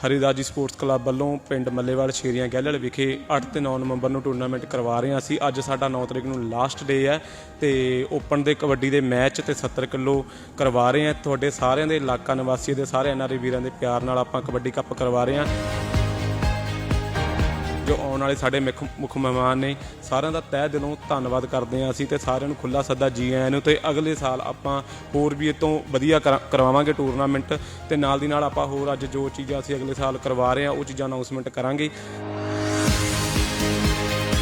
ਹਰੀਦਾਜੀ sports club ਵੱਲੋਂ ਪਿੰਡ ਮੱਲੇਵਾਲ ਸ਼ੇਰੀਆਂ ਗਹਿਲੜ ਵਿਖੇ 8 ਤੇ 9 ਨਵੰਬਰ ਨੂੰ ਟੂਰਨਾਮੈਂਟ ਕਰਵਾ ਰਹੇ ਹਾਂ ਅਸੀਂ। ਅੱਜ ਸਾਡਾ 9 ਤਰੀਕ ਨੂੰ ਲਾਸਟ ਡੇ ਹੈ ਤੇ ਓਪਨ ਦੇ ਕਬੱਡੀ ਦੇ ਮੈਚ ਤੇ 70 ਕਿਲੋ ਕਰਵਾ ਰਹੇ ਹਾਂ। ਤੁਹਾਡੇ ਸਾਰਿਆਂ ਦੇ ਇਲਾਕਾ ਨਿਵਾਸੀ ਦੇ ਸਾਰੇ ਐਨਆਰਆਈ ਵੀਰਾਂ ਦੇ ਪਿਆਰ ਨਾਲ ਆਪਾਂ ਕਬੱਡੀ ਕੱਪ ਕਰਵਾ ਰਹੇ ਹਾਂ। ਜੋ ਆਉਣ ਵਾਲੇ ਸਾਡੇ ਮੁੱਖ ਮੁੱਖ ਮਹਿਮਾਨ ਨੇ, ਸਾਰਿਆਂ ਦਾ ਤਹਿ ਦਿਲੋਂ ਧੰਨਵਾਦ ਕਰਦੇ ਹਾਂ ਅਸੀਂ ਤੇ ਸਾਰਿਆਂ ਨੂੰ ਖੁੱਲਾ ਸੱਦਾ ਜੀ ਆਇਆਂ ਨੂੰ ਤੇ ਅਗਲੇ ਸਾਲ ਆਪਾਂ ਹੋਰ ਵੀ ਇਹ ਤੋਂ ਵਧੀਆ ਕਰਾ- ਕਰਵਾਵਾਂਗੇ ਟੂਰਨਾਮੈਂਟ ਤੇ ਨਾਲ ਦੀ ਨਾਲ ਆਪਾਂ ਹੋਰ ਅੱਜ ਜੋ ਚੀਜ਼ਾਂ ਅਸੀਂ ਅਗਲੇ ਸਾਲ ਕਰਵਾ ਰਹੇ ਹਾਂ, ਉਹ ਚੀਜ਼ਾਂ ਅਨਾਉਂਸਮੈਂਟ ਕਰਾਂਗੇ।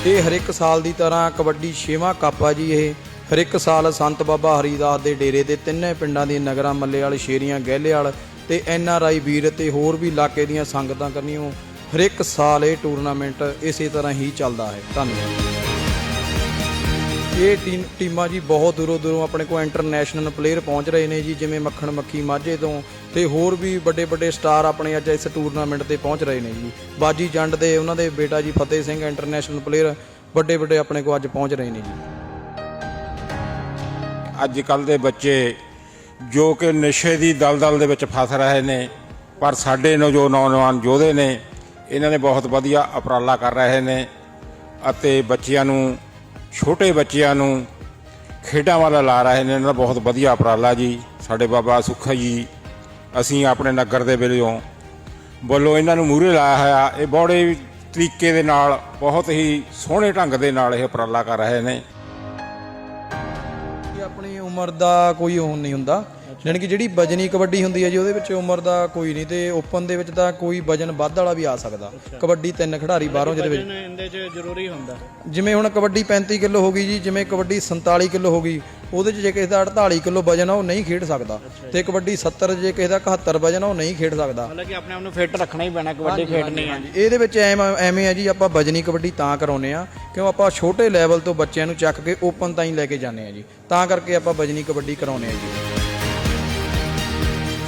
ਇਹ ਹਰ ਇੱਕ ਸਾਲ ਦੀ ਤਰ੍ਹਾਂ ਕਬੱਡੀ 6ਵਾਂ ਕੱਪ ਆ ਜੀ ਇਹ। ਹਰ ਇੱਕ ਸਾਲ ਸੰਤ ਬਾਬਾ ਹਰੀਦਾਸ ਦੇ ਡੇਰੇ ਦੇ ਤਿੰਨੇ ਪਿੰਡਾਂ ਦੀਆਂ ਨਗਰਾਂ ਮੱਲੇ ਵਾਲੇ ਸ਼ੇਰੀਆਂ ਗਹਿਲੇ ਵਾਲ ਤੇ ਐਨ ਆਰ ਆਈ ਵੀਰ ਤੇ ਹੋਰ ਵੀ ਇਲਾਕੇ ਦੀਆਂ ਸੰਗਤਾਂ ਕਰਨੀਓ। ਹਰ ਇੱਕ ਸਾਲ ਇਹ ਟੂਰਨਾਮੈਂਟ ਇਸੇ ਤਰ੍ਹਾਂ ਹੀ ਚੱਲਦਾ ਹੈ। ਧੰਨਵਾਦ। ਇਹ ਟੀਮ ਟੀਮਾਂ ਜੀ ਬਹੁਤ ਦੂਰੋਂ ਦੂਰੋਂ ਆਪਣੇ ਕੋਲ ਇੰਟਰਨੈਸ਼ਨਲ ਪਲੇਅਰ ਪਹੁੰਚ ਰਹੇ ਨੇ ਜੀ, ਜਿਵੇਂ ਮੱਖਣ ਮੱਖੀ ਮਾਝੇ ਤੋਂ ਤੇ ਹੋਰ ਵੀ ਵੱਡੇ ਵੱਡੇ ਸਟਾਰ ਆਪਣੇ ਅੱਜ ਇਸ ਟੂਰਨਾਮੈਂਟ ਤੇ ਪਹੁੰਚ ਰਹੇ ਨੇ ਜੀ। ਬਾਜੀ ਜੰਡ ਦੇ ਉਹਨਾਂ ਦੇ ਬੇਟਾ ਜੀ ਫਤਿਹ ਸਿੰਘ ਇੰਟਰਨੈਸ਼ਨਲ ਪਲੇਅਰ ਵੱਡੇ ਵੱਡੇ ਆਪਣੇ ਕੋਲ ਅੱਜ ਪਹੁੰਚ ਰਹੇ ਨੇ ਜੀ। ਅੱਜ ਕੱਲ ਦੇ ਬੱਚੇ ਜੋ ਕਿ ਨਸ਼ੇ ਦੀ ਦਲਦਲ ਦੇ ਵਿੱਚ ਫਸ ਰਹੇ ਨੇ, ਪਰ ਸਾਡੇ ਨੌ ਜੋ ਨੌਜਵਾਨ ਯੋਧੇ ਨੇ ਇਹਨਾਂ ਨੇ ਬਹੁਤ ਵਧੀਆ ਉਪਰਾਲਾ ਕਰ ਰਹੇ ਨੇ ਅਤੇ ਬੱਚਿਆਂ ਨੂੰ, ਛੋਟੇ ਬੱਚਿਆਂ ਨੂੰ ਖੇਡਾਂ ਵਾਲਾ ਲਾ ਰਹੇ ਨੇ। ਇਹਨਾਂ ਦਾ ਬਹੁਤ ਵਧੀਆ ਉਪਰਾਲਾ ਜੀ। ਸਾਡੇ ਬਾਬਾ ਸੁੱਖਾ ਜੀ, ਅਸੀਂ ਆਪਣੇ ਨਗਰ ਦੇ ਵੱਲੋਂ ਵੱਲੋਂ ਇਹਨਾਂ ਨੂੰ ਮੂਹਰੇ ਲਾਇਆ ਹੋਇਆ। ਇਹ ਬੜੇ ਤਰੀਕੇ ਦੇ ਨਾਲ, ਬਹੁਤ ਹੀ ਸੋਹਣੇ ਢੰਗ ਦੇ ਨਾਲ ਇਹ ਉਪਰਾਲਾ ਕਰ ਰਹੇ ਨੇ। ਆਪਣੀ ਉਮਰ ਦਾ ਕੋਈ ਉਹ ਨਹੀਂ ਹੁੰਦਾ। ਜਾਣੀ ਕਿ ਜਿਹੜੀ ਵਜਨੀ ਕਬੱਡੀ ਹੁੰਦੀ ਹੈ ਜੀ ਉਹਦੇ ਵਿੱਚ ਉਮਰ ਦਾ ਕੋਈ ਨਹੀਂ ਤੇ ਓਪਨ ਦੇ ਵਿੱਚ ਤਾਂ ਕੋਈ ਵਜਨ ਵੱਧ ਵਾਲਾ ਵੀ ਆ ਸਕਦਾ। ਕਬੱਡੀ ਤਿੰਨ ਖਿਡਾਰੀ ਬਾਹਰੋਂ ਜਿਹਦੇ ਵਿੱਚ ਇਹਦੇ 'ਚ ਜ਼ਰੂਰੀ ਹੁੰਦਾ। ਜਿਵੇਂ ਹੁਣ ਕਬੱਡੀ 35 ਕਿਲੋ ਹੋ ਗਈ ਜੀ ਜਿਵੇਂ ਕਬੱਡੀ 47 ਕਿਲੋ ਹੋ ਗਈ ਉਹਦੇ 'ਚ ਜੇ ਕਿਸੇ ਦਾ 48 ਕਿਲੋ ਵਜਨ ਆ ਉਹ ਨਹੀਂ ਖੇਡ ਸਕਦਾ। ਤੇ ਕਬੱਡੀ 70 ਜੇ ਕਿਸੇ ਦਾ 71 ਵਜਨ ਆ ਉਹ ਨਹੀਂ ਖੇਡ ਸਕਦਾ। ਮਤਲਬ ਕਿ ਆਪਣੇ ਆਪ ਨੂੰ ਫਿੱਟ ਰੱਖਣਾ ਹੀ ਪੈਣਾ ਕਬੱਡੀ ਖੇਡਣੀ ਆ ਇਹਦੇ ਵਿੱਚ ਐਵੇਂ ਆ ਜੀ ਆਪਾਂ ਵਜਨੀ ਕਬੱਡੀ ਤਾਂ ਕਰਾਉਨੇ ਆ ਕਿਉਂ ਆਪਾਂ ਛੋਟੇ ਲੈਵਲ ਤੋਂ ਬੱਚਿਆਂ ਨੂੰ ਚੱਕ ਕੇ ਓਪਨ ਤਾਈਂ ਲੈ ਕੇ ਜਾਂਦੇ ਆ ਜੀ। ਤਾਂ ਕਰਕੇ ਆਪਾਂ ਵਜਨੀ ਕਬੱਡੀ ਕਰਾਉਨੇ ਆ ਜੀ।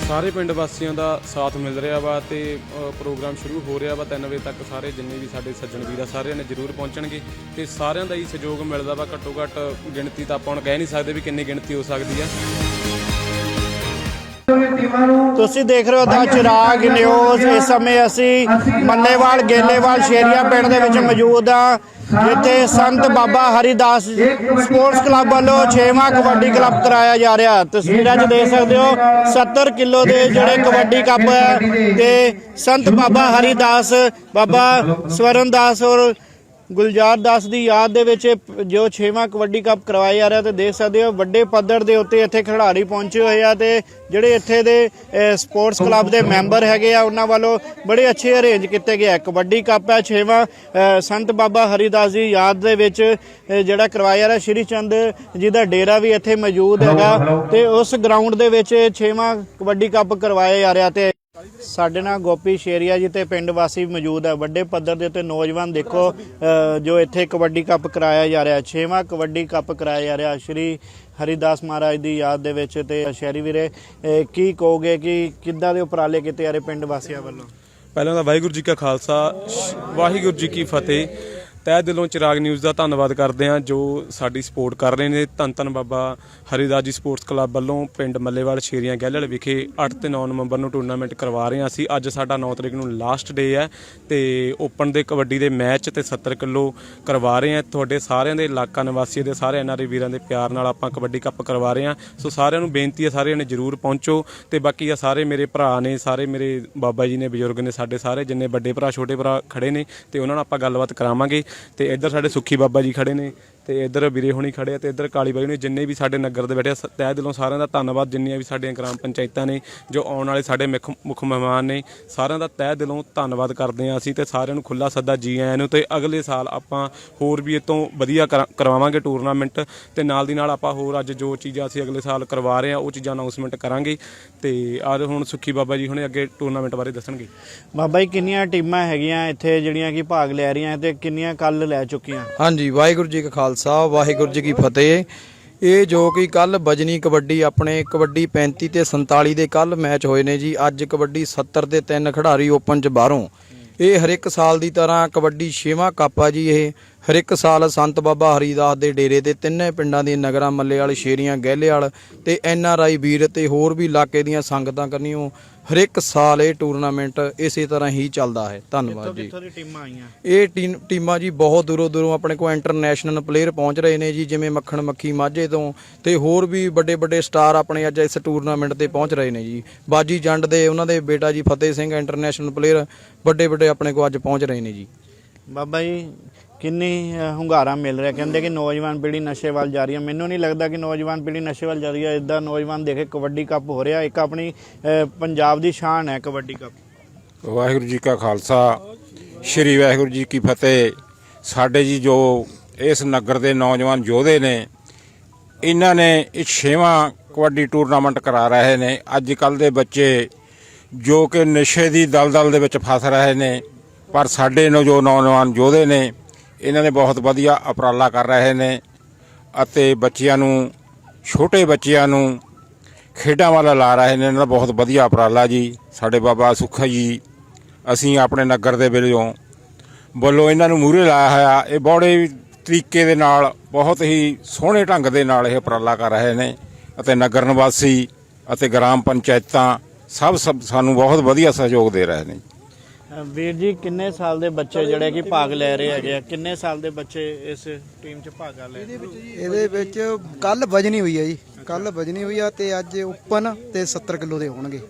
ਸਾਰੇ ਪਿੰਡ ਵਾਸੀਆਂ ਦਾ ਸਾਥ ਮਿਲ ਰਿਹਾ ਵਾ ਤੇ ਪ੍ਰੋਗਰਾਮ ਸ਼ੁਰੂ ਹੋ ਰਿਹਾ ਵਾ। 3 ਵਜੇ ਤੱਕ ਸਾਰੇ ਜਿੰਨੇ ਵੀ ਸਾਡੇ ਸੱਜਣ ਵੀਰ ਆ, ਸਾਰਿਆਂ ਨੇ ਜ਼ਰੂਰ ਪਹੁੰਚਣਗੇ ਤੇ ਸਾਰਿਆਂ ਦਾ ਹੀ ਸਹਿਯੋਗ ਮਿਲਦਾ ਵਾ। ਘੱਟੋ ਘੱਟ ਗਿਣਤੀ ਤਾਂ ਆਪਾਂ ਹੁਣ ਕਹਿ ਨਹੀਂ ਸਕਦੇ ਵੀ ਕਿੰਨੀ ਗਿਣਤੀ ਹੋ ਸਕਦੀ ਆ। ਤੁਸੀਂ ਦੇਖ ਰਹੇ ਹੋ ਦਾ ਚਿਰਾਗ ਨਿਊਜ਼। ਇਸ ਸਮੇਂ ਅਸੀਂ ਮੱਲੇਵਾਲ ਗੇਲੇਵਾਲ ਸ਼ੇਰੀਆ ਪਿੰਡ ਦੇ ਵਿੱਚ ਮੌਜੂਦ ਆ। ਜਿੱਥੇ ਸੰਤ ਬਾਬਾ ਹਰੀਦਾਸ ਸਪੋਰਟਸ ਕਲੱਬ ਵੱਲੋਂ 6ਵਾਂ ਕਬੱਡੀ ਕਲੱਬ ਕਰਾਇਆ ਜਾ ਰਿਹਾ। ਤਸਵੀਰਾਂ 'ਚ ਦੇਖ ਸਕਦੇ ਹੋ 70 ਕਿਲੋ ਦੇ ਜਿਹੜੇ ਕਬੱਡੀ ਕੱਪ ਹੈ ਤੇ ਸੰਤ ਬਾਬਾ ਹਰੀਦਾਸ, ਬਾਬਾ ਸਵਰਨ ਦਾਸ ਔਰ ਗੁਲਜ਼ਾਰ ਦਾਸ ਦੀ ਯਾਦ ਦੇ ਵਿੱਚ ਜੋ 6ਵਾਂ ਕਬੱਡੀ ਕੱਪ ਕਰਵਾਇਆ ਜਾ ਰਿਹਾ ਤੇ ਦੇਖ ਸਕਦੇ ਹੋ ਵੱਡੇ ਪੱਧਰ ਦੇ ਉੱਤੇ ਇੱਥੇ ਖਿਡਾਰੀ ਪਹੁੰਚੇ ਹੋਏ ਆ ਤੇ ਜਿਹੜੇ ਇੱਥੇ ਦੇ ਸਪੋਰਟਸ ਕਲੱਬ ਦੇ ਮੈਂਬਰ ਹੈਗੇ ਆ ਉਹਨਾਂ ਵੱਲੋਂ ਬੜੇ ਅੱਛੇ ਅਰੇਂਜ ਕੀਤੇ ਗਏ ਆ। ਕਬੱਡੀ ਕੱਪ ਹੈ 6ਵਾਂ ਅਹ, ਸੰਤ ਬਾਬਾ ਹਰੀਦਾਸ ਦੀ ਯਾਦ ਦੇ ਵਿੱਚ ਜਿਹੜਾ ਕਰਵਾਇਆ ਜਾ ਰਿਹਾ ਸ਼੍ਰੀ ਚੰਦ ਜੀ ਦਾ ਡੇਰਾ ਵੀ ਇੱਥੇ ਮੌਜੂਦ ਹੈਗਾ ਤੇ ਉਸ ਗਰਾਊਂਡ ਦੇ ਵਿੱਚ 6ਵਾਂ ਕਬੱਡੀ ਕੱਪ ਕਰਵਾਇਆ ਜਾ ਰਿਹਾ ਤੇ ਸਾਡੇ ਨਾਲ ਗੋਪੀ ਸ਼ੇਰੀਆ ਜੀ ਤੇ ਪਿੰਡ ਵਾਸੀ ਮੌਜੂਦ ਹੈ। ਵੱਡੇ ਪੱਧਰ ਦੇ ਉੱਤੇ ਨੌਜਵਾਨ ਦੇਖੋ ਜੋ ਇੱਥੇ ਕਬੱਡੀ ਕੱਪ ਕਰਾਇਆ ਜਾ ਰਿਹਾ 6ਵਾਂ ਕਬੱਡੀ ਕੱਪ ਕਰਾਇਆ ਜਾ ਰਿਹਾ। ਸ਼੍ਰੀ ਹਰੀਦਾਸ ਮਹਾਰਾਜ ਦੀ ਯਾਦ ਦੇ ਵਿੱਚ ਤੇ ਸ਼ਹਿਰੀ ਵੀਰੇ ਕੀ ਕਹੋਗੇ ਕਿ ਕਿੱਦਾਂ ਦੇ ਉਪਰਾਲੇ ਕੀਤੇ ਜਾ ਰਹੇ ਪਿੰਡ ਵਾਸੀਆਂ ਵੱਲੋਂ? ਪਹਿਲਾਂ ਤਾਂ ਵਾਹਿਗੁਰੂ ਜੀ ਕਾ ਖਾਲਸਾ ਵਾਹਿਗੁਰੂ ਜੀ ਕੀ ਫਤਿਹ। ਤਹਿ ਦਿਲੋਂ ਚਿਰਾਗ ਨਿਊਜ਼ ਦਾ ਧੰਨਵਾਦ ਕਰਦੇ ਹਾਂ ਜੋ ਸਾਡੀ ਸਪੋਰਟ ਕਰ ਰਹੇ ਨੇ। ਧੰਨ ਧੰਨ ਬਾਬਾ ਹਰੀਦਾਸ ਜੀ ਸਪੋਰਟਸ ਕਲੱਬ ਵੱਲੋਂ ਪਿੰਡ ਮੱਲੇਵਾਲ ਸ਼ੇਰੀਆਂ ਗਹਿਲੜ ਵਿਖੇ 8 ਤੇ 9 ਨਵੰਬਰ ਨੂੰ ਟੂਰਨਾਮੈਂਟ ਕਰਵਾ ਰਹੇ ਹਾਂ ਅਸੀਂ। ਅੱਜ ਸਾਡਾ 9 ਤਰੀਕ ਨੂੰ ਲਾਸਟ ਡੇ ਹੈ ਤੇ ਓਪਨ ਦੇ ਕਬੱਡੀ ਦੇ ਮੈਚ ਤੇ 70 ਕਿਲੋ ਕਰਵਾ ਰਹੇ ਹਾਂ। ਤੁਹਾਡੇ ਸਾਰਿਆਂ ਦੇ ਇਲਾਕਾ ਨਿਵਾਸੀ ਦੇ ਸਾਰੇ ਐਨਆਰਆਈ ਵੀਰਾਂ ਦੇ ਪਿਆਰ ਨਾਲ ਆਪਾਂ ਕਬੱਡੀ ਕੱਪ ਕਰਵਾ ਰਹੇ ਹਾਂ। ਸੋ ਸਾਰਿਆਂ ਨੂੰ ਬੇਨਤੀ ਹੈ ਸਾਰਿਆਂ ਨੇ ਜਰੂਰ ਪਹੁੰਚੋ ਤੇ ਬਾਕੀ ਆ ਸਾਰੇ ਮੇਰੇ ਭਰਾ ਨੇ, ਸਾਰੇ ਮੇਰੇ ਬਾਬਾ ਜੀ ਨੇ, ਬਜ਼ੁਰਗ ਨੇ, ਸਾਡੇ ਸਾਰੇ ਜਿੰਨੇ ਵੱਡੇ ਭਰਾ, ਛੋਟੇ ਭਰਾ ਖੜੇ ਨੇ ਤੇ ਉਹਨਾਂ ਨਾਲ ਆਪਾਂ ਗੱਲਬਾਤ ਕਰਾਵਾਂਗੇ। ਤੇ ਇੱਧਰ ਸਾਡੇ ਸੁੱਖੀ ਬਾਬਾ ਜੀ ਖੜੇ ਨੇ। ਤੇ ਇੱਧਰ ਵੀਰੇ ਹੁਣੀ ਖੜੇ ਆ ਤੇ ਇੱਧਰ ਕਾਲੀ ਬਾਈ ਨੇ ਜਿੰਨੇ ਵੀ ਸਾਡੇ ਨਗਰ ਦੇ ਬੈਠੇ ਆ, ਸ- ਤਹਿ ਦਿਲੋਂ ਸਾਰਿਆਂ ਦਾ ਧੰਨਵਾਦ। ਜਿੰਨੀਆਂ ਵੀ ਸਾਡੀਆਂ ਗ੍ਰਾਮ ਪੰਚਾਇਤਾਂ ਨੇ ਜੋ ਆਉਣ ਵਾਲੇ ਸਾਡੇ ਮੁੱਖ ਮੁੱਖ ਮਹਿਮਾਨ ਨੇ ਸਾਰਿਆਂ ਦਾ ਤਹਿ ਦਿਲੋਂ ਧੰਨਵਾਦ ਕਰਦੇ ਹਾਂ ਅਸੀਂ ਤੇ ਸਾਰਿਆਂ ਨੂੰ ਖੁੱਲਾ ਸੱਦਾ ਜੀ ਆਇਆਂ ਨੂੰ ਤੇ ਅਗਲੇ ਸਾਲ ਆਪਾਂ ਹੋਰ ਵੀ ਇਹ ਤੋਂ ਵਧੀਆ ਕਰਾ- ਕਰਵਾਵਾਂਗੇ ਟੂਰਨਾਮੈਂਟ ਤੇ ਨਾਲ ਦੀ ਨਾਲ ਆਪਾਂ ਹੋਰ ਅੱਜ ਜੋ ਚੀਜ਼ਾਂ ਅਸੀਂ ਅਗਲੇ ਸਾਲ ਕਰਵਾ ਰਹੇ ਹਾਂ ਉਹ ਚੀਜ਼ਾਂ ਅਨਾਉਂਸਮੈਂਟ ਕਰਾਂਗੇ ਤੇ ਅੱਜ ਹੁਣ ਸੁੱਖੀ ਬਾਬਾ ਜੀ ਹੁਣੇ ਅੱਗੇ ਟੂਰਨਾਮੈਂਟ ਬਾਰੇ ਦੱਸਣਗੇ। ਬਾਬਾ ਜੀ ਕਿੰਨੀਆਂ ਟੀਮਾਂ ਹੈਗੀਆਂ ਇੱਥੇ ਜਿਹੜੀਆਂ ਕਿ ਭਾਗ ਲੈ ਰਹੀਆਂ ਤੇ ਕਿੰਨੀਆਂ ਕੱਲ ਲੈ ਚੁੱਕੀਆਂ? ਹਾਂਜੀ ਵਾਹਿਗੁਰੂ ਜੀ ਕਾ ਖਾਲਸਾ। ਵਾਹਿਗੁਰੂ ਜੀ ਕੀ ਫਤਿਹ। ਇਹ ਜੋ ਕਿ ਕੱਲ ਬਜਨੀ ਕਬੱਡੀ, ਆਪਣੇ ਕਬੱਡੀ 35 ਤੇ 47 ਦੇ ਕੱਲ ਮੈਚ ਹੋਏ ਨੇ ਜੀ। ਅੱਜ ਕਬੱਡੀ 70 ਤੇ ਤਿੰਨ ਖਿਡਾਰੀ ਓਪਨ ਚ ਬਾਹਰੋਂ। ਇਹ ਹਰ ਇੱਕ ਸਾਲ ਦੀ ਤਰ੍ਹਾਂ ਕਬੱਡੀ 6ਵਾਂ ਕੱਪ ਆ ਜੀ ਇਹ। ਹਰ ਇੱਕ ਸਾਲ ਸੰਤ ਬਾਬਾ ਹਰੀਦਾਸ ਦੇ ਡੇਰੇ ਦੇ ਤਿੰਨੇ ਪਿੰਡਾਂ ਦੀ ਨਗਰਾਂ ਮੱਲੇ ਵਾਲੇ ਸ਼ੇਰੀਆਂ ਗਹਿਲੇ ਵਾਲ ਤੇ ਐਨ ਆਰ ਆਈ ਵੀਰ ਤੇ ਹੋਰ ਵੀ ਇਲਾਕੇ ਦੀਆਂ ਸੰਗਤਾਂ ਕਰਨੀਓ। ਹਰ ਇੱਕ ਸਾਲ ਇਹ ਟੂਰਨਾਮੈਂਟ ਇਸੇ ਤਰ੍ਹਾਂ ਹੀ ਚੱਲਦਾ ਹੈ। ਧੰਨਵਾਦ ਜੀ। ਕਿੱਥੋਂ ਦੀ ਟੀਮਾਂ ਆਈਆਂ? ਇਹ ਟੀਮ ਟੀਮਾਂ ਜੀ ਬਹੁਤ ਦੂਰੋਂ ਦੂਰੋਂ ਆਪਣੇ ਕੋਲ ਇੰਟਰਨੈਸ਼ਨਲ ਪਲੇਅਰ ਪਹੁੰਚ ਰਹੇ ਨੇ ਜੀ ਜਿਵੇਂ ਮੱਖਣ ਮੱਖੀ ਮਾਝੇ ਤੋਂ ਤੇ ਹੋਰ ਵੀ ਵੱਡੇ ਵੱਡੇ ਸਟਾਰ ਆਪਣੇ ਅੱਜ ਇਸ ਟੂਰਨਾਮੈਂਟ ਤੇ ਪਹੁੰਚ ਰਹੇ ਨੇ ਜੀ। ਬਾਜੀ ਜੰਡ ਦੇ ਉਹਨਾਂ ਦੇ ਬੇਟਾ ਜੀ ਫਤਿਹ ਸਿੰਘ ਇੰਟਰਨੈਸ਼ਨਲ ਪਲੇਅਰ ਵੱਡੇ ਵੱਡੇ ਆਪਣੇ ਕੋਲ ਅੱਜ ਪਹੁੰਚ ਰਹੇ ਨੇ ਜੀ। ਬਾਬਾ ਜੀ ਕਿੰਨੀ ਹੁੰਗਾਰਾ ਮਿਲ ਰਿਹਾ। ਕਹਿੰਦੇ ਕਿ ਨੌਜਵਾਨ ਪੀੜ੍ਹੀ ਨਸ਼ੇ ਵੱਲ ਜਾ ਰਹੀ ਹੈ। ਮੈਨੂੰ ਨਹੀਂ ਲੱਗਦਾ ਕਿ ਨੌਜਵਾਨ ਪੀੜ੍ਹੀ ਨਸ਼ੇ ਵੱਲ ਜਾ ਰਹੀ ਹੈ। ਇਦਾਂ ਨੌਜਵਾਨ ਦੇਖੇ, ਕਬੱਡੀ ਕੱਪ ਹੋ ਰਿਹਾ। ਇੱਕ ਆਪਣੀ ਪੰਜਾਬ ਦੀ ਸ਼ਾਨ ਹੈ ਕਬੱਡੀ ਕੱਪ। ਵਾਹਿਗੁਰੂ ਜੀ ਕਾ ਖਾਲਸਾ। ਸ੍ਰੀ ਵਾਹਿਗੁਰੂ ਜੀ ਕੀ ਫਤਿਹ। ਸਾਡੇ ਜੀ ਜੋ ਇਸ ਨਗਰ ਦੇ ਨੌਜਵਾਨ ਯੋਧੇ ਨੇ, ਇਹਨਾਂ ਨੇ ਇਹ ਛੇਵਾਂ ਕਬੱਡੀ ਟੂਰਨਾਮੈਂਟ ਕਰਾ ਰਹੇ ਨੇ। ਅੱਜ ਕੱਲ ਦੇ ਬੱਚੇ ਜੋ ਕਿ ਨਸ਼ੇ ਦੀ ਦਲਦਲ ਦੇ ਵਿੱਚ ਫਸ ਰਹੇ ਨੇ। ਪਰ ਸਾਡੇ ਨੂੰ ਜੋ ਨੌਜਵਾਨ ਯੋਧੇ ਨੇ ਇਹਨਾਂ ਨੇ ਬਹੁਤ ਵਧੀਆ ਉਪਰਾਲਾ ਕਰ ਰਹੇ ਨੇ ਅਤੇ ਬੱਚਿਆਂ ਨੂੰ ਛੋਟੇ ਬੱਚਿਆਂ ਨੂੰ ਖੇਡਾਂ ਵਾਲਾ ਲਾ ਰਹੇ ਨੇ। ਇਹਨਾਂ ਦਾ ਬਹੁਤ ਵਧੀਆ ਉਪਰਾਲਾ ਜੀ। ਸਾਡੇ ਬਾਬਾ ਸੁੱਖਾ ਜੀ ਅਸੀਂ ਆਪਣੇ ਨਗਰ ਦੇ ਵੱਲੋਂ ਵੱਲੋਂ ਇਹਨਾਂ ਨੂੰ ਮੂਹਰੇ ਲਾਇਆ ਹੋਇਆ। ਇਹ ਬੜੇ ਤਰੀਕੇ ਦੇ ਨਾਲ ਬਹੁਤ ਹੀ ਸੋਹਣੇ ਢੰਗ ਦੇ ਨਾਲ ਇਹ ਉਪਰਾਲਾ ਕਰ ਰਹੇ ਨੇ ਅਤੇ ਨਗਰ ਨਿਵਾਸੀ ਅਤੇ ਗ੍ਰਾਮ ਪੰਚਾਇਤਾਂ ਸਭ ਸਭ ਸਾਨੂੰ ਬਹੁਤ ਵਧੀਆ ਸਹਿਯੋਗ ਦੇ ਰਹੇ ਨੇ। ਅ, ਵੀਰ ਜੀ, ਕਿੰਨੇ ਸਾਲ ਦੇ ਬੱਚੇ ਜਿਹੜੇ ਕਿ ਭਾਗ ਲੈ ਰਹੇ ਹੈਗੇ ਆ? ਕਿੰਨੇ ਸਾਲ ਦੇ ਬੱਚੇ ਇਸ ਟੀਮ 'ਚ ਭਾਗ ਲੈ ਰਹੇ ਇਹਦੇ ਵਿੱਚ ਕੱਲ ਵਜਨੀ ਹੋਈ ਹੈ ਜੀ। ਕੱਲ ਵਜਨੀ ਹੋਈ ਆ ਤੇ ਅੱਜ ਓਪਨ ਤੇ 70 ਕਿਲੋ ਦੇ ਹੋਣਗੇ।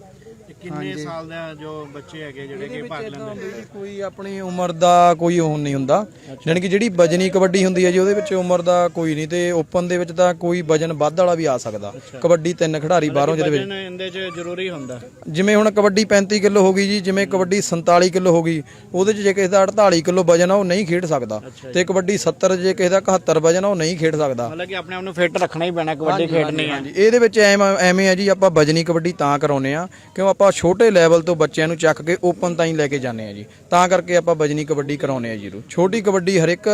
ਕਿੰਨੇ ਸਾਲ ਦਾ ਜੋ ਬੱਚੇ ਹੈਗੇ ਜਿਹੜੇ ਕਿ ਭਾਗ ਲੈਂਦੇ ਨੇ? ਕੋਈ ਆਪਣੀ ਉਮਰ ਦਾ ਕੋਈ ਉਹ ਨਹੀਂ ਹੁੰਦਾ। ਜਾਣੀ ਕਿ ਜਿਹੜੀ ਵਜਨੀ ਕਬੱਡੀ ਹੁੰਦੀ ਹੈ ਜੀ ਉਹਦੇ ਵਿੱਚ ਉਮਰ ਦਾ ਕੋਈ ਨਹੀਂ ਤੇ ਓਪਨ ਦੇ ਵਿੱਚ ਤਾਂ ਕੋਈ ਵਜਨ ਵੱਧ ਵਾਲਾ ਵੀ ਆ ਸਕਦਾ। ਕਬੱਡੀ ਤਿੰਨ ਖਿਡਾਰੀ ਬਾਹਰੋਂ ਜਿਹਦੇ ਵਿੱਚ ਵਜਨ ਇਹਦੇ 'ਚ ਜ਼ਰੂਰੀ ਹੁੰਦਾ। ਜਿਵੇਂ ਹੁਣ ਕਬੱਡੀ 35 ਕਿਲੋ ਹੋ ਗਈ ਜੀ ਜਿਵੇਂ ਕਬੱਡੀ 47 ਕਿਲੋ ਹੋ ਗਈ ਉਹਦੇ 'ਚ ਜੇ ਕਿਸੇ ਦਾ 48 ਕਿਲੋ ਵਜਨ ਆ ਉਹ ਨਹੀਂ ਖੇਡ ਸਕਦਾ। ਤੇ ਕਬੱਡੀ 70 ਜੇ ਕਿਸੇ ਦਾ 71 ਵਜਨ ਆ ਉਹ ਨਹੀਂ ਖੇਡ ਸਕਦਾ। ਮਤਲਬ ਕਿ ਆਪਣੇ ਆਪ ਨੂੰ ਫਿੱਟ ਰੱਖਣਾ ਹੀ ਪੈਣਾ ਕਬੱਡੀ ਖੇਡਣੀ ਹੈ ਹਾਂਜੀ। ਇਹਦੇ ਵਿੱਚ ਐਵੇਂ ਐਵੇਂ ਆ ਜੀ ਆਪਾਂ ਵਜਨੀ ਕਬੱਡੀ ਤਾਂ ਕਰਾਉਨੇ ਆ ਕਿਉਂ ਆਪਾਂ ਛੋਟੇ ਲੈਵਲ ਤੋਂ ਬੱਚਿਆਂ ਨੂੰ ਚੱਕ ਕੇ ਓਪਨ ਤਾਈਂ ਲੈ ਕੇ ਜਾਂਦੇ ਆ ਜੀ। ਤਾਂ ਕਰਕੇ ਆਪਾਂ ਵਜਨੀ ਕਬੱਡੀ ਕਰਾਉਨੇ ਆ ਜੀ ਛੋਟੀ ਕਬੱਡੀ ਹਰ ਇੱਕ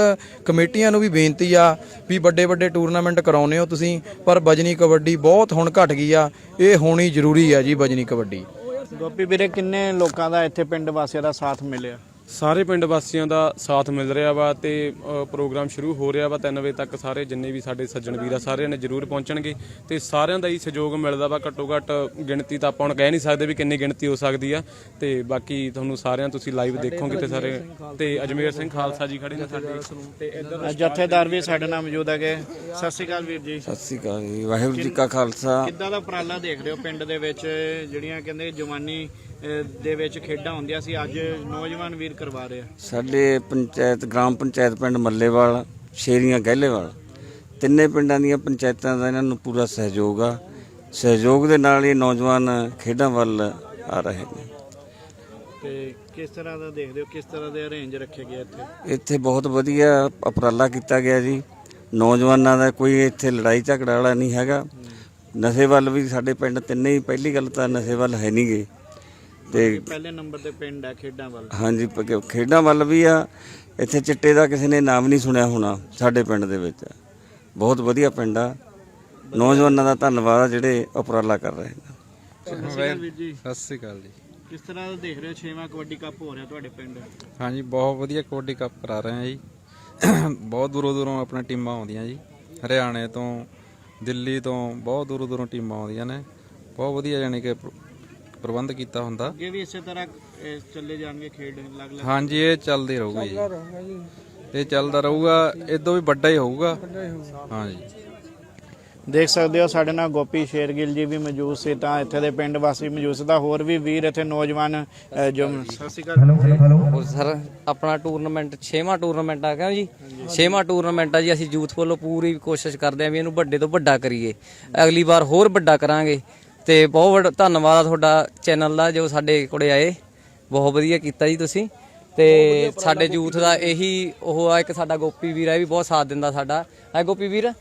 ਕਮੇਟੀਆਂ ਨੂੰ ਵੀ ਬੇਨਤੀ ਆ ਵੀ ਵੱਡੇ ਵੱਡੇ ਟੂਰਨਾਮੈਂਟ ਕਰਾਉਨੇ ਹੋ ਤੁਸੀਂ, ਪਰ ਵਜਨੀ ਕਬੱਡੀ ਬਹੁਤ ਹੁਣ ਘਟ ਗਈ ਆ, ਇਹ ਹੋਣੀ ਜ਼ਰੂਰੀ ਆ ਜੀ ਵਜਨੀ ਕਬੱਡੀ। ਗੋਪੀ ਵੀਰੇ, ਕਿੰਨੇ ਲੋਕਾਂ ਦਾ ਇੱਥੇ ਪਿੰਡ ਵਾਸੀਆਂ ਦਾ ਸਾਥ ਮਿਲਿਆ? ਸਾਰੇ ਪਿੰਡ ਵਾਸੀਆਂ ਦਾ ਸਾਥ ਮਿਲ ਰਿਹਾ ਵਾ ਤੇ ਪ੍ਰੋਗਰਾਮ ਸ਼ੁਰੂ ਹੋ ਰਿਹਾ ਵਾ 3 ਵਜੇ ਤੱਕ ਸਾਰੇ ਜਿੰਨੇ ਵੀ ਸਾਡੇ ਸੱਜਣ ਵੀਰ ਆ ਸਾਰਿਆਂ ਨੇ ਜ਼ਰੂਰ ਪਹੁੰਚਣਗੇ ਤੇ ਸਾਰਿਆਂ ਦਾ ਹੀ ਸਹਿਯੋਗ ਮਿਲਦਾ ਵਾ। ਘੱਟੋ ਘੱਟ ਗਿਣਤੀ ਤਾਂ ਆਪਾਂ ਹੁਣ ਕਹਿ ਨਹੀਂ ਸਕਦੇ ਵੀ ਕਿੰਨੀ ਗਿਣਤੀ ਹੋ ਸਕਦੀ ਆ ਤੇ ਬਾਕੀ ਤੁਹਾਨੂੰ ਸਾਰਿਆਂ ਤੁਸੀਂ ਲਾਈਵ ਦੇਖੋਗੇ ਤੇ ਸਾਰੇ ਤੇ ਅਜਮੇਰ ਸਿੰਘ ਖਾਲਸਾ ਜੀ ਖੜੇ ਨੇ ਸਾਡੇ। ਤੇ ਇੱਧਰ ਜਥੇਦਾਰ ਵੀ ਸਾਡੇ ਨਾਲ ਮੌਜੂਦ ਹੈਗੇ। ਸਤਿ ਸ਼੍ਰੀ ਅਕਾਲ ਵੀਰ ਜੀ। ਸਤਿ ਸ੍ਰੀ ਅਕਾਲ ਜੀ ਵਾਹਿਗੁਰੂ ਜੀ ਕਾ ਖਾਲਸਾ। ਕਿੱਦਾਂ ਦਾ ਉਪਰਾਲਾ ਦੇਖ ਰਹੇ ਹੋ ਪਿੰਡ ਦੇ ਵਿੱਚ ਜਿਹੜੀਆਂ ਕਹਿੰਦੇ ਜਵਾਨੀ ਦੇ ਵਿੱਚ ਖੇਡਾਂ ਹੁੰਦੀਆਂ ਸੀ ਅੱਜ ਨੌਜਵਾਨ ਵੀਰ ਕਰਵਾ ਰਹੇ ਆ। ਸਾਡੇ ਪੰਚਾਇਤ ਗ੍ਰਾਮ ਪੰਚਾਇਤ ਪਿੰਡ ਮੱਲੇਵਾਲ ਸ਼ੇਰੀਆਂ ਗਹਿਲੇਵਾਲ। ਤਿੰਨੇ ਪਿੰਡਾਂ ਦੀਆਂ ਪੰਚਾਇਤਾਂ ਦਾ ਇਹਨਾਂ ਨੂੰ ਪੂਰਾ ਸਹਿਯੋਗ ਆ। ਸਹਿਯੋਗ ਦੇ ਨਾਲ ਇਹ ਨੌਜਵਾਨ ਖੇਡਾਂ ਵੱਲ ਆ ਰਹੇ ਨੇ। ਤੇ ਕਿਸ ਤਰ੍ਹਾਂ ਦਾ ਦੇਖਦੇ ਹੋ ਕਿਸ ਤਰ੍ਹਾਂ ਦੇ ਅਰੇਂਜ ਰੱਖੇ ਗਏ ਇੱਥੇ? ਇੱਥੇ ਬਹੁਤ ਵਧੀਆ ਉਪਰਾਲਾ ਕੀਤਾ ਗਿਆ ਜੀ। ਨੌਜਵਾਨਾਂ ਦਾ ਕੋਈ ਇੱਥੇ ਲੜਾਈ ਝਗੜਾ ਵਾਲਾ ਨਹੀਂ ਹੈਗਾ। ਨਸ਼ੇ ਵੱਲ ਵੀ ਸਾਡੇ ਪਿੰਡ ਤਿੰਨੇ ਹੀ ਪਹਿਲੀ ਗੱਲ ਤਾਂ ਨਸ਼ੇ ਵੱਲ ਹੈ ਨਹੀਂਗੇ ਤੇ ਪਹਿਲੇ ਨੰਬਰ ਤੇ ਪਿੰਡ ਹੈ ਖੇਡਾਂ ਵੱਲ। ਹਾਂਜੀ ਪ- ਖੇਡਾਂ ਵੱਲ ਵੀ ਆ। ਇੱਥੇ ਚਿੱਟੇ ਦਾ ਕਿਸੇ ਨੇ ਨਾਮ ਨਹੀਂ ਸੁਣਿਆ ਹੋਣਾ ਸਾਡੇ ਪਿੰਡ ਦੇ ਵਿੱਚ। ਬਹੁਤ ਵਧੀਆ ਪਿੰਡ ਆ। ਨੌਜਵਾਨਾਂ ਦਾ ਧੰਨਵਾਦ ਆ ਜਿਹੜੇ ਉਪਰਾਲਾ ਕਰ ਰਹੇ ਨੇ। ਸਤਿ ਸ਼੍ਰੀ ਅਕਾਲ ਵੀਰ ਜੀ। ਸਤਿ ਸ੍ਰੀ ਅਕਾਲ ਜੀ। ਕਿਸ ਤਰ੍ਹਾਂ ਦਾ ਦੇਖ ਰਹੇ ਹੋ? 6ਵਾਂ ਕਬੱਡੀ ਕੱਪ ਹੋ ਰਿਹਾ ਤੁਹਾਡੇ ਪਿੰਡ। ਹਾਂਜੀ ਬਹੁਤ ਵਧੀਆ ਕਬੱਡੀ ਕੱਪ ਕਰਾ ਰਹੇ ਹਾਂ ਜੀ। ਬਹੁਤ ਦੂਰੋਂ ਦੂਰੋਂ ਆਪਣਾ ਟੀਮਾਂ ਆਉਂਦੀਆਂ ਜੀ। ਹਰਿਆਣੇ ਤੋਂ ਦਿੱਲੀ ਤੋਂ ਬਹੁਤ ਦੂਰੋਂ ਦੂਰੋਂ ਟੀਮਾਂ ਆਉਂਦੀਆਂ ਨੇ। ਬਹੁਤ ਵਧੀਆ ਯਾਨੀ ਕਿ ਪ੍ਰ- ਪ੍ਰਬੰਧ ਕੀਤਾ ਹੁੰਦਾ। ਅੱਗੇ ਵੀ ਇਸੇ ਤਰ੍ਹਾਂ ਇਹ ਚੱਲੇ ਜਾਣਗੇ ਖੇਡ ਅਲੱਗ-ਅਲੱਗ? ਹਾਂਜੀ ਇਹ ਚੱਲਦੀ ਰਹੂਗਾ ਜੀ। ਇਹ ਚੱਲਦਾ ਰਹੂਗਾ ਇਦੋਂ ਵੀ ਵੱਡਾ ਹੀ ਹੋਊਗਾ। ਹਾਂਜੀ। ਦੇਖ ਸਕਦੇ ਹੋ ਸਾਡੇ ਨਾਲ ਗੋਪੀ ਸ਼ੇਰਗਿੱਲ ਜੀ ਵੀ ਮੌਜੂਦ ਸੀ ਤਾਂ ਇੱਥੇ ਦੇ ਪਿੰਡ ਵਾਸੀ ਮੌਜੂਦ ਸੀ ਤਾਂ ਹੋਰ ਵੀ ਵੀਰ ਇੱਥੇ ਨੌਜਵਾਨ ਜੋ ਸਤਿ ਸ਼੍ਰੀ ਅਕਾਲ ਉਹ ਸਰ ਆਪਣਾ ਟੂਰਨਾਮੈਂਟ 6ਵਾਂ ਟੂਰਨਾਮੈਂਟ ਆ ਗਿਆ ਜੀ। 6ਵਾਂ ਟੂਰਨਾਮੈਂਟ ਆ ਜੀ ਅਸੀਂ ਯੂਥ ਵੱਲੋਂ ਪੂਰੀ ਕੋਸ਼ਿਸ਼ ਕਰਦੇ ਆਂ ਵੀ ਇਹਨੂੰ ਵੱਡੇ ਤੋਂ ਵੱਡਾ ਕਰੀਏ। ਅਗਲੀ ਵਾਰ ਹੋਰ ਵੱਡਾ ਕਰਾਂਗੇ। ਤੇ ਬਹੁਤ ਵੱਡਾ ਧੰਨਵਾਦ ਆ ਤੁਹਾਡਾ ਚੈਨਲ ਦਾ ਜੋ ਸਾਡੇ ਕੋਲੇ ਆਏ। ਬਹੁਤ ਵਧੀਆ ਕੀਤਾ ਜੀ ਤੁਸੀਂ। ਤੇ ਸਾਡੇ ਯੂਥ ਦਾ ਇਹੀ ਉਹ ਆ ਇੱਕ ਸਾਡਾ ਗੋਪੀ ਵੀਰ ਆ ਇਹ ਵੀ ਬਹੁਤ ਸਾਥ ਦਿੰਦਾ ਸਾਡਾ। ਹੈ ਗੋਪੀ ਵੀਰ?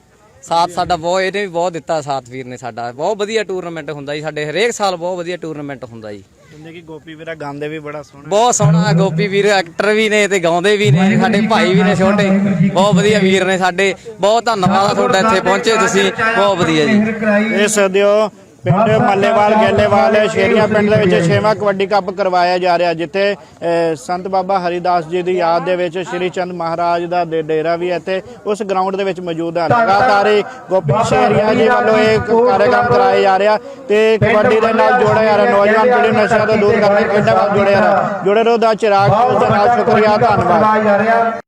ਸਾਥ ਸਾਡਾ ਬਹੁਤ ਇਹਨੇ ਵੀ ਬਹੁਤ ਦਿੱਤਾ ਸਾਥ ਵੀਰ ਨੇ ਸਾਡਾ। ਬਹੁਤ ਵਧੀਆ ਟੂਰਨਾਮੈਂਟ ਹੁੰਦਾ ਜੀ ਸਾਡੇ। ਹਰੇਕ ਸਾਲ ਬਹੁਤ ਵਧੀਆ ਟੂਰਨਾਮੈਂਟ ਹੁੰਦਾ ਜੀ। ਕਹਿੰਦੇ ਕਿ ਗੋਪੀ ਵੀਰਾ ਗਾਉਂਦੇ ਵੀ ਬੜਾ ਸੋਹਣਾ। ਬਹੁਤ ਸੋਹਣਾ ਗੋਪੀ ਵੀਰ ਐਕਟਰ ਵੀ ਨੇ ਤੇ ਗਾਉਂਦੇ ਵੀ ਨੇ ਸਾਡੇ ਭਾਈ ਵੀ ਨੇ ਛੋਟੇ। ਬਹੁਤ ਵਧੀਆ ਵੀਰ ਨੇ ਸਾਡੇ। ਬਹੁਤ ਧੰਨਵਾਦ ਆ ਤੁਹਾਡਾ ਇੱਥੇ ਪਹੁੰਚੇ ਤੁਸੀਂ। ਬਹੁਤ ਵਧੀਆ ਜੀ। ਇਹ ਸਕਦੇ ਹੋ ਪਿੰਡ ਮੱਲੇਵਾਲ ਗੇਲੇਵਾਲ ਸ਼ੇਰੀਆਂ ਪਿੰਡ ਦੇ ਵਿੱਚ 6ਵਾਂ ਕਬੱਡੀ ਕੱਪ ਕਰਵਾਇਆ ਜਾ ਰਿਹਾ ਜਿੱਥੇ ਸੰਤ ਬਾਬਾ ਹਰੀਦਾਸ ਜੀ ਦੀ ਯਾਦ ਦੇ ਵਿੱਚ ਸ਼੍ਰੀ ਚੰਦ ਮਹਾਰਾਜ ਦਾ ਦੇ- ਡੇਰਾ ਵੀ ਇੱਥੇ ਉਸ ਗਰਾਊਂਡ ਦੇ ਵਿੱਚ ਮੌਜੂਦ ਹੈ ਲਗਾਤਾਰ ਹੀ ਗੋਪੀ ਸ਼ੇਰੀਆਂ ਜੀ ਵੱਲੋਂ ਇਹ ਕਾਰਜਕ੍ਰਮ ਕਰਾਏ ਜਾ ਰਿਹਾ ਤੇ ਕਬੱਡੀ ਦੇ ਨਾਲ ਜੋੜਿਆ ਜਾ ਰਿਹਾ ਨੌਜਵਾਨ ਪੀੜ੍ਹੀ ਨੂੰ ਨਸ਼ਿਆਂ ਤੋਂ ਦੂਰ ਕਰਕੇ ਖੇਡਾਂ ਵੱਲ ਜੋੜਿਆ ਜਾ ਰਿਹਾ ਜੁੜੇ ਰਹੋ ਦਾ ਚਿਰਾਗ ਨਿਊਜ਼ ਦੇ ਨਾਲ ਸ਼ੁਕਰੀਆ ਧੰਨਵਾਦ।